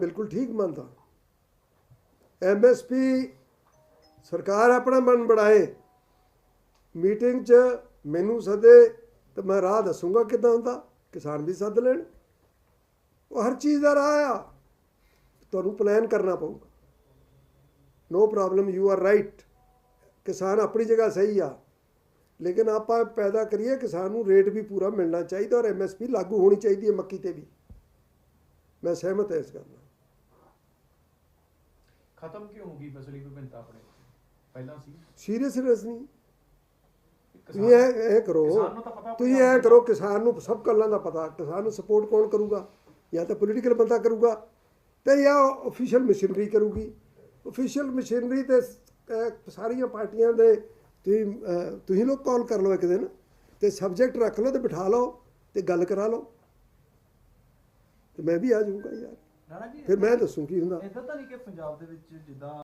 ਬਿਲਕੁਲ ਠੀਕ ਮੰਨਦਾ। ਐਮਐਸਪੀ ਸਰਕਾਰ ਆਪਣਾ ਮਨ ਬਣਾਏ। ਮੀਟਿੰਗ 'ਚ ਮੈਨੂੰ ਸੱਦੇ ਤੇ ਮੈਂ ਰਾਹ ਦੱਸੂਗਾ ਕਿਦਾਂ ਹੁੰਦਾ ਕਿਸਾਨ ਵੀ ਸੱਦ ਲੈਣ। ਉਹ ਹਰ ਚੀਜ਼ ਦਾ ਰਾਹ ਆ। ਤੁਹਾਨੂੰ ਪਲਾਨ ਕਰਨਾ ਪਊਗਾ। No problem you are right ਕਿਸਾਨ ਆਪਣੀ ਜਗ੍ਹਾ ਸਹੀ ਆ। ਲੇਕਿਨ ਆਪਾਂ ਪੈਦਾ ਕਰੀਏ, ਕਿਸਾਨ ਨੂੰ ਰੇਟ ਵੀ ਪੂਰਾ ਮਿਲਣਾ ਚਾਹੀਦਾ ਔਰ ਐਮਐਸਪੀ ਲਾਗੂ ਹੋਣੀ ਚਾਹੀਦੀ ਹੈ ਮੱਕੀ ਤੇ ਵੀ। ਮੈਂ ਸਹਿਮਤ ਹਾਂ ਇਸ ਗੱਲ ਨਾਲ। ਖਤਮ ਕਿਉਂ ਹੋ ਗਈ ਫਸਲੀ ਵਿਭਿੰਨਤਾ ਆਪਣੇ ਪਹਿਲਾਂ ਸੀ। ਸੀਰੀਅਸਨੈਸ ਨਹੀਂ। ਕਿਸਾਨ- ਤੁਸੀਂ ਇਹ ਇਹ ਕਰੋ। ਕਿਸਾਨ ਨੂੰ ਤਾਂ ਪਤਾ ਤੁਸੀਂ ਇਹ ਕਰੋ ਕਿਸਾਨ ਨੂੰ ਸਭ ਗੱਲਾਂ ਦਾ ਪਤਾ। ਕਿਸਾਨ ਨੂੰ ਸਪੋਰਟ ਕੌਣ ਕਰੂਗਾ? ਜਾਂ ਤਾਂ ਪੋਲੀਟੀਕਲ ਬੰਦਾ ਕਰੂਗਾ ਤੇ ਜਾਂ ਅਫੀਸ਼ੀਅਲ ਮਸ਼ੀਨਰੀ ਕਰੂਗੀ। ਅਫੀਸ਼ੀਅਲ ਮਸ਼ੀਨਰੀ ਤੇ ਸਾਰੀਆਂ ਪਾਰਟੀਆਂ ਦੇ ਤੁਸੀਂ ਤੁਸੀਂ ਲੋਕ ਕਾਲ ਕਰ ਲਓ ਇੱਕ ਦਿਨ ਤੇ ਸਬਜੈਕਟ ਰੱਖ ਲਓ ਤੇ ਬਿਠਾ ਲਓ ਤੇ ਗੱਲ ਕਰਾ ਲਓ। ਤੇ ਮੈਂ ਵੀ ਆ ਜਾਊਂਗਾ ਯਾਰ। ਫਿਰ ਮੈਂ ਦੱਸੂ ਕੀ ਹੁੰਦਾ। ਇਦਾਂ ਤਾਂ ਨਹੀਂ ਕਿ ਪੰਜਾਬ ਦੇ ਵਿੱਚ ਜਿੱਦਾਂ